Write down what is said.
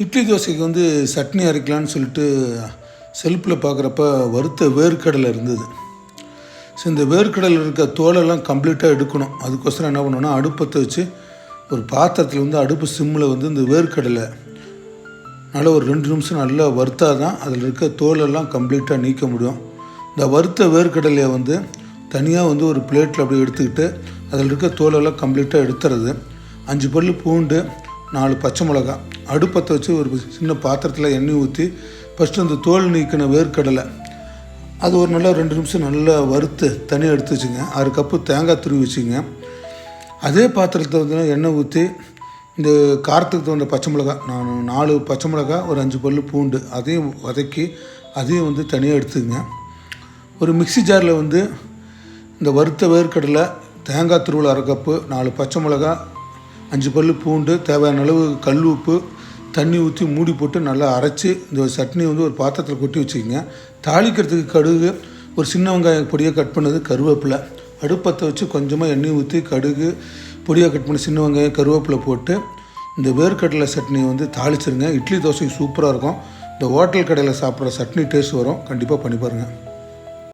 இட்லி தோசைக்கு வந்து சட்னி அரைக்கலான்னு சொல்லிட்டு செல்ஃபில் பார்க்குறப்ப வறுத்த வேர்க்கடலை இருந்தது. ஸோ இந்த வேர்க்கடலை இருக்க தோலெல்லாம் கம்ப்ளீட்டாக எடுக்கணும். அதுக்கோசரம் என்ன பண்ணோன்னா அடுப்பத்தை வச்சு ஒரு பாத்திரத்தில் வந்து அடுப்பு சிம்மில் வந்து இந்த வேர்க்கடலை நல்லா ஒரு ரெண்டு நிமிஷம் நல்லா வறுத்தா தான் அதில் இருக்க தோலெல்லாம் கம்ப்ளீட்டாக நீக்க முடியும். இந்த வறுத்த வேர்க்கடலையை வந்து தனியாக வந்து ஒரு பிளேட்டில் அப்படியே எடுத்துக்கிட்டு அதில் இருக்க தோலெல்லாம் கம்ப்ளீட்டாக எடுத்துறது. அஞ்சு பல் பூண்டு நாலு பச்சை மிளகா. அடுப்பத்தை வச்சு ஒரு சின்ன பாத்திரத்தில் எண்ணெய் ஊற்றி ஃபஸ்ட்டு அந்த தோல் நீக்கின வேர்க்கடலை. அது ஒரு நல்லா ரெண்டு நிமிஷம் நல்லா வறுத்து தனியாக எடுத்து வச்சுங்க. அரை கப்பு தேங்காய் துருவி வச்சுங்க. அதே பாத்திரத்தை வந்து எண்ணெய் ஊற்றி இந்த காரத்துக்கு தகுந்த பச்சை மிளகா நான் நாலு பச்சை மிளகா ஒரு அஞ்சு பல் பூண்டு அதையும் வதக்கி அதையும் வந்து தனியாக எடுத்துக்கங்க ஒரு மிக்ஸி ஜாரில் வந்து இந்த வறுத்த வேர்க்கடலை தேங்காய் துருவல் அரை கப்பு நாலு பச்சை மிளகா அஞ்சு பல் பூண்டு தேவையான அளவு கல் உப்பு தண்ணி ஊற்றி மூடி போட்டு நல்லா அரைச்சி இந்த சட்னி வந்து ஒரு பாத்திரத்தில் கொட்டி வச்சுக்கோங்க. தாளிக்கிறதுக்கு கடுகு ஒரு சின்ன வெங்காயம் பொடியாக கட் பண்ணது கருவேப்பிலை. அடுப்பத்தை வச்சு கொஞ்சமாக எண்ணெய் ஊற்றி கடுகு பொடியாக கட் பண்ணி சின்ன வெங்காயம் கருவேப்பிலை போட்டு இந்த வேர்க்கடலை சட்னியை வந்து தாளிச்சிருங்க. இட்லி தோசைக்கு சூப்பராக இருக்கும். இந்த ஹோட்டல் கடையில் சாப்பிட்ற சட்னி டேஸ்ட் வரும். கண்டிப்பாக பண்ணி பாருங்கள்